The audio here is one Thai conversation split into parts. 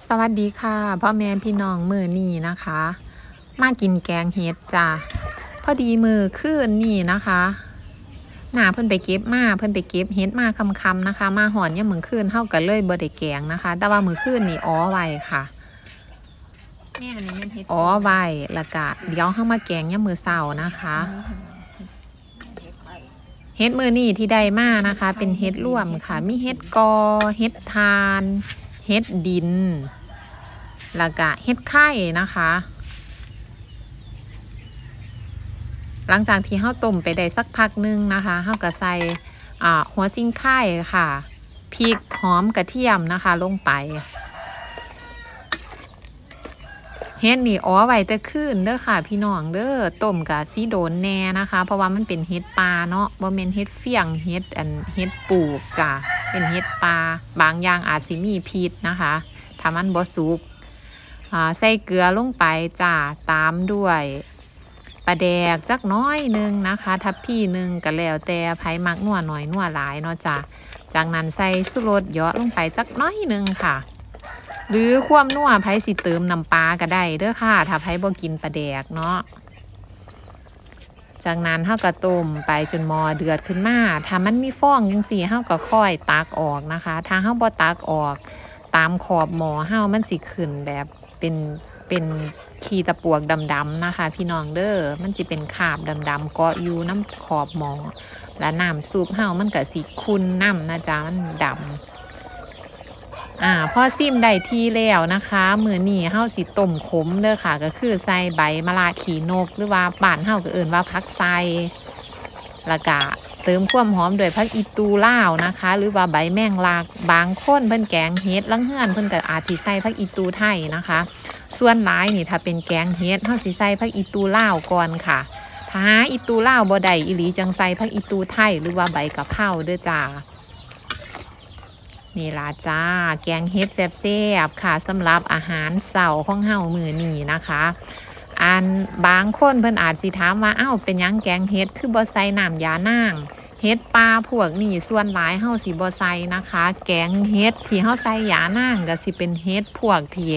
สวัสดีค่ะพ่อแม่พี่น้องมือนี่นะคะ มากินแกงเห็ดจ้ะพอดีมือคืนนี่นะคะหนาเพิ่นไปเก็บมาเพิ่นไปเก็บเห็ดมาคำๆนะคะ มาหอนเนี่ยามมือคืนเท่ากันเลยบ่ได้แกงนะคะ แต่ว่ามือคืนนี่อ้อไว้ค่ะแม่อันนี้มันเฮ็ดอ้อไว้แล้วก็เดี๋ยวเฮามาแกงเนี่ยามมือเสาร์นะคะเฮ็ดมือนี่ที่ได้มานะคะ เป็นเฮ็ดร่วมค่ะ มีเฮ็ดกอเฮ็ดทาน เฮ็ดดินแล้วก็เฮ็ดไข่นะคะ หลังจากที่เฮาต้มไปได้สักพักหนึงนะคะเฮาก็ใส่อ่าหัวซิงไข่ค่ะพริกหอมกระเทียมนะคะ ลงไปเฮ็ดนี่อ๋อไว้แต่คืนเด้อค่ะ พี่น้องเด้อต้มกะสีโดนแน่นะคะ เพราะว่ามันเป็นเฮ็ดปลาเนาะบ่แม่นเฮ็ดเฟียงเฮ็ดอันเฮ็ดปลูกจ้ะ เป็นเฮ็ดปลาบางอย่างอาจสิมีพิษนะคะถ้ามันบ่สุกอ่าใส่เกลือลงไปจ้ะตามด้วยปลาแดกจักน้อยหนึงนะคะ ทัพพี่หนึ่งก็แล้วแต่ไผมักนัวหน่อยนัวหลายเนาะจ้ะจากนั้นใส่สุรสเยาะลงไปจักน้อยหนึงค่ะ หรือควมนัวไผสิเติมน้ำปลาก็ได้เด้อค่ะ ถ้าไผบ่กินปลาแดกเนาะ จากนั้นเฮาก็ต้มไปจนหมอเดือดขึ้นมา ถ้ามันมีฟองจังซี่เฮาก็ค่อยตักออกนะคะ ถ้าเฮาบ่ตักออก ตามขอบหมอเฮามันสิขึ้นแบบเป็นเป็นขีตะปวกดำๆนะคะ พี่น้องเด้อ มันสิเป็นคาบดำๆเกาะอยู่น้ำขอบหมอ และน้ำซุปเฮามันก็สิขุ่นน้ำนะจ๊ะมันดำ อ่าพอซิมได้ที่แล้วนะคะมือนี้เฮาสิต้มขมเด้อค่ะ ก็คือใส่ใบมะระขีนก หรือว่าบ้านเฮาก็เอิ้นว่าผักไซแล้วก็เติมความหอมด้วยผักอีตูล่าวนะคะ หรือว่าใบแมงลากบางคนเพิ่นแกงเฮ็ดลังเฮือนเพิ่นก็อาจสิใส่ผักอีตูไทยนะคะ ส่วนหลายนี่ถ้าเป็นแกงเฮ็ดเฮาสิใส่ผักอีตูล่าวก่อนค่ะถ้าอีตูล่าวบ่ได้อีหลีจังใส่ผักอีตูไทยหรือว่าใบกะเพราเด้อจ้า นี่ล่ะจ้า แกงเฮ็ดแซ่บๆค่ะสำหรับอาหารเสาร์ของเฮามื้อนี้นะคะอันบางคนเพิ่นอาจสิถามว่าอ้าวเป็นยังแกงเฮ็ดคือบ่ใส่น้ำยานางเฮ็ดปลาพวกนี้ส่วนหลายเฮาสิบ่ใส่นะคะ แกงเฮ็ดที่เฮาใส่ยานางก็สิเป็นเฮ็ดพวกที่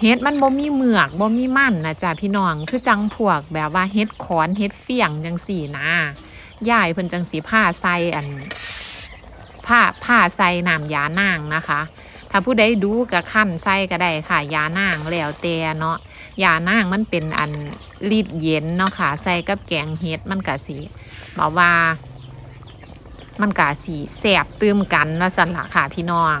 เฮ็ดมันบ่มีเหมือกบ่มีมันนะจ้ะพี่น้องคือจังพวกแบบว่าเฮ็ดขอนเฮ็ดเฟียงจังซี่นะยายเพิ่นจังสิพาใส่อัน ผ้าผ้าใส่น้ำยานางนะคะ ถ้าผู้ใดดูกับขั้นใส่ก็ได้ค่ะ ยานางแล้วแต่เนาะยานางมันเป็นอันรีดเย็นเนาะค่ะ ใส่กับแกงเฮ็ดมันกะสีบอกว่า มันกะสีแสบตื้มกันว่าสันละค่ะพี่น้อง